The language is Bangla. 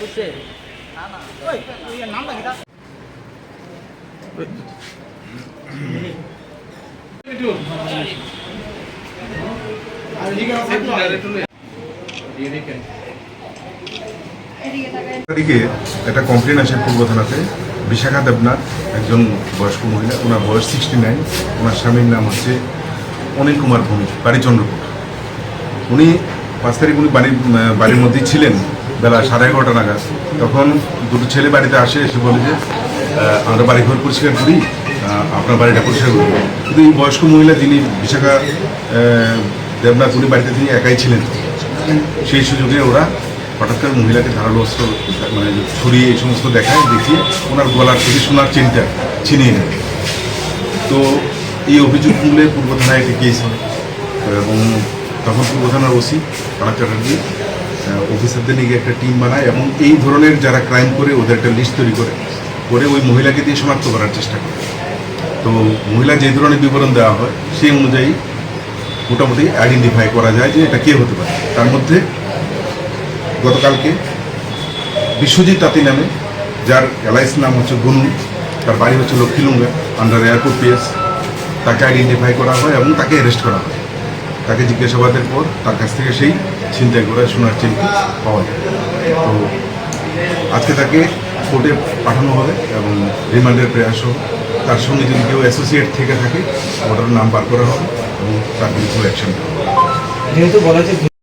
বুঝছে তারিখে একটা কমপ্লেন আসে পূর্ব থানাতে। বিশাখা দেবনাথ একজন বয়স্ক মহিলা ওনার বয়স সিক্সটি নাইন ওনার স্বামীর নাম হচ্ছে অনিল কুমার ভূমি বাড়ি চন্দ্রপুর। উনি পাঁচ তারিখ উনি বাড়ির বাড়ির মধ্যেই ছিলেন। বেলা সাড়ে এগারোটা নাগাদ। তখন দুটো ছেলে বাড়িতে আসে, এসে বলে যে আমরা বাড়ি ঘর পরিষ্কার করি আপনার বাড়িটা পরিষ্কার করি। কিন্তু এই বয়স্ক মহিলা যিনি বিশাখা দেবনাথ উনি বাড়িতে তিনি একাই ছিলেন। সেই সুযোগে ওরা হঠাৎ করে মহিলাকে ধারালো অস্ত্র মানে ছড়িয়ে এই সমস্ত দেখায়, দেখিয়ে ওনার গলার থেকে সোনার চেনটা ছিনিয়ে নেয়। তো এই অভিযোগ মূলে পূর্ব থানায় কেস হয়। এবং তখন পূর্ব থানার ওসি পাড়া চ্যাটার্জি অফিসারদের নিয়ে একটা টিম বানায় এবং এই ধরনের যারা ক্রাইম করে, ওদের একটা লিস্ট তৈরি করে করে ওই মহিলাকে দিয়ে শনাক্ত করার চেষ্টা করে। তো মহিলা যে ধরনের বিবরণ দেওয়া হয়, সেই অনুযায়ী মোটামুটি আইডেন্টিফাই করা যায় যে এটা কে হতে পারে। তার মধ্যে গতকালকে বিশ্বজিৎ তাঁতি নামে, যার এলআইসি নাম হচ্ছে গুনু তার বাড়ি হচ্ছে লক্ষ্মীলুঙ্গা আন্ডার এয়ারপোর্ট পিএস তাকে আইডেন্টিফাই করা হয় এবং তাকে অ্যারেস্ট করা হয়। তাকে জিজ্ঞাসাবাদের পর তার কাছ থেকে সেই ছিনতাই করে সোনার চেনটি পাওয়া যায়। তো আজকে তাকে কোর্টে পাঠানো হবে এবং রিমান্ডের প্রয়াস হবে। তার সঙ্গে যদি কেউ অ্যাসোসিয়েট থেকে থাকে ওটার নাম বার করা হবে এবং তার বিরুদ্ধে অ্যাকশন যেহেতু বলা